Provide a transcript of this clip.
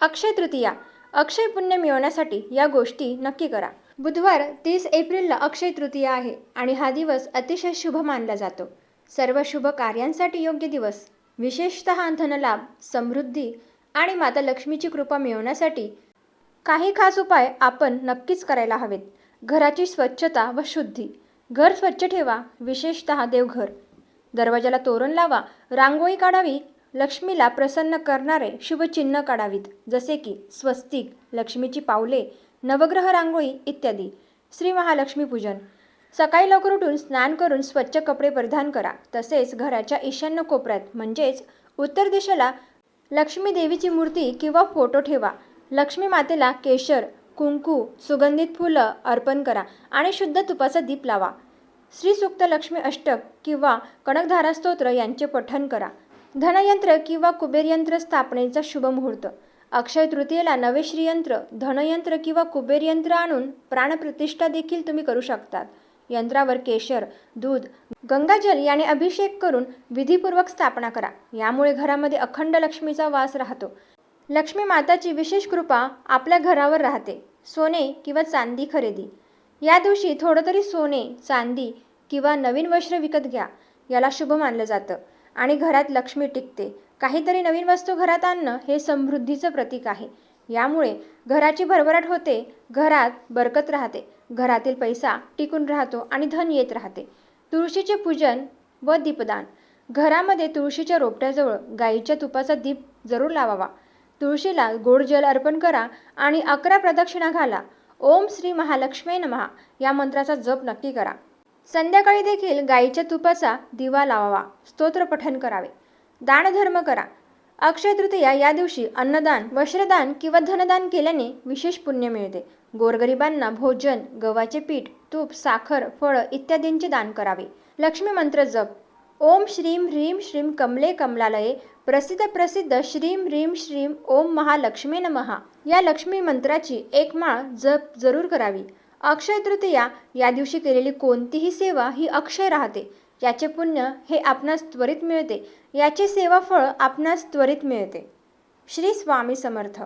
अक्षय तृतीया. अक्षय पुण्य मिळवण्यासाठी या गोष्टी नक्की करा. बुधवार तीस एप्रिलला अक्षय तृतीया आहे आणि हा दिवस अतिशय शुभ मानला जातो. सर्व शुभ कार्यांसाठी योग्य दिवस. विशेषत धनलाभ समृद्धी आणि माता लक्ष्मीची कृपा मिळवण्यासाठी काही खास उपाय आपण नक्कीच करायला हवेत. घराची स्वच्छता व शुद्धी. घर स्वच्छ ठेवा विशेषत देवघर. दरवाजाला तोरण लावा रांगोळी काढावी लक्ष्मीला प्रसन्न करणारे शुभचिन्ह काढावीत जसे की स्वस्तिक लक्ष्मीची पावले नवग्रह रांगोळी इत्यादी. श्री महालक्ष्मी पूजन. सकाळी लवकर उठून स्नान करून स्वच्छ कपडे परिधान करा. तसेच घराच्या ईशान्य कोपऱ्यात म्हणजेच उत्तर दिशेला लक्ष्मी देवीची मूर्ती किंवा फोटो ठेवा. लक्ष्मी मातेला केशर कुंकू सुगंधित फुलं अर्पण करा आणि शुद्ध तुपाचा दीप लावा. श्री सुक्त लक्ष्मी अष्टक किंवा कणकधारा स्तोत्र यांचे पठण करा. धनयंत्र किंवा कुबेरयंत्र स्थापनेचा शुभ मुहूर्त. अक्षय तृतीयेला नवे श्रीयंत्र धनयंत्र किंवा कुबेर यंत्र आणून प्राणप्रतिष्ठा देखील तुम्ही करू शकतात. यंत्रावर केशर दूध गंगाजल याने अभिषेक करून विधीपूर्वक स्थापना करा. यामुळे घरामध्ये अखंड लक्ष्मीचा वास राहतो. लक्ष्मी माताची विशेष कृपा आपल्या घरावर राहते. सोने किंवा चांदी खरेदी. या दिवशी थोडं तरी सोने चांदी किंवा नवीन वस्त्र विकत घ्या. याला शुभ मानलं जातं. आणि घरात लक्ष्मी टिकते. काहीतरी नवीन वस्तू घरात आणणं हे समृद्धीचं प्रतीक आहे. यामुळे घराची भरभराट होते घरात बरकत राहते घरातील पैसा टिकून राहतो आणि धन येत राहते. तुळशीचे पूजन व दीपदान. घरामध्ये तुळशीच्या रोपट्याजवळ गाईच्या तुपाचा दीप जरूर लावावा. तुळशीला गोड जल अर्पण करा आणि अकरा प्रदक्षिणा घाला. ओम श्री महालक्ष्मी नमहा या मंत्राचा जप नक्की करा. संध्याकाळी देखील गाईच्या तुपाचा दिवा लावावा. स्तोत्रपठन करावे. दानधर्म करा. अक्षय तृतीया या दिवशी अन्नदान वस्त्रदान किंवा धनदान केल्याने विशेष पुण्य मिळते. गोरगरिबांना भोजन गव्हाचे पीठ तूप साखर फळं इत्यादींचे दान करावे. लक्ष्मी मंत्र जप. ओम श्रीम ह्रीम श्रीम कमले कमलालये. प्रसिद्ध प्रसिद्ध श्रीम ह्रीम श्रीम ओम महालक्ष्मी नमहा या लक्ष्मी मंत्राची एक माळ जप जरूर करावी. अक्षय तृतीया या दिवशी केलेली कोणतीही सेवा ही अक्षय राहते याचे पुण्य हे आपणास त्वरित मिळते याचे सेवाफळ आपणास त्वरित मिळते. श्री स्वामी समर्थ.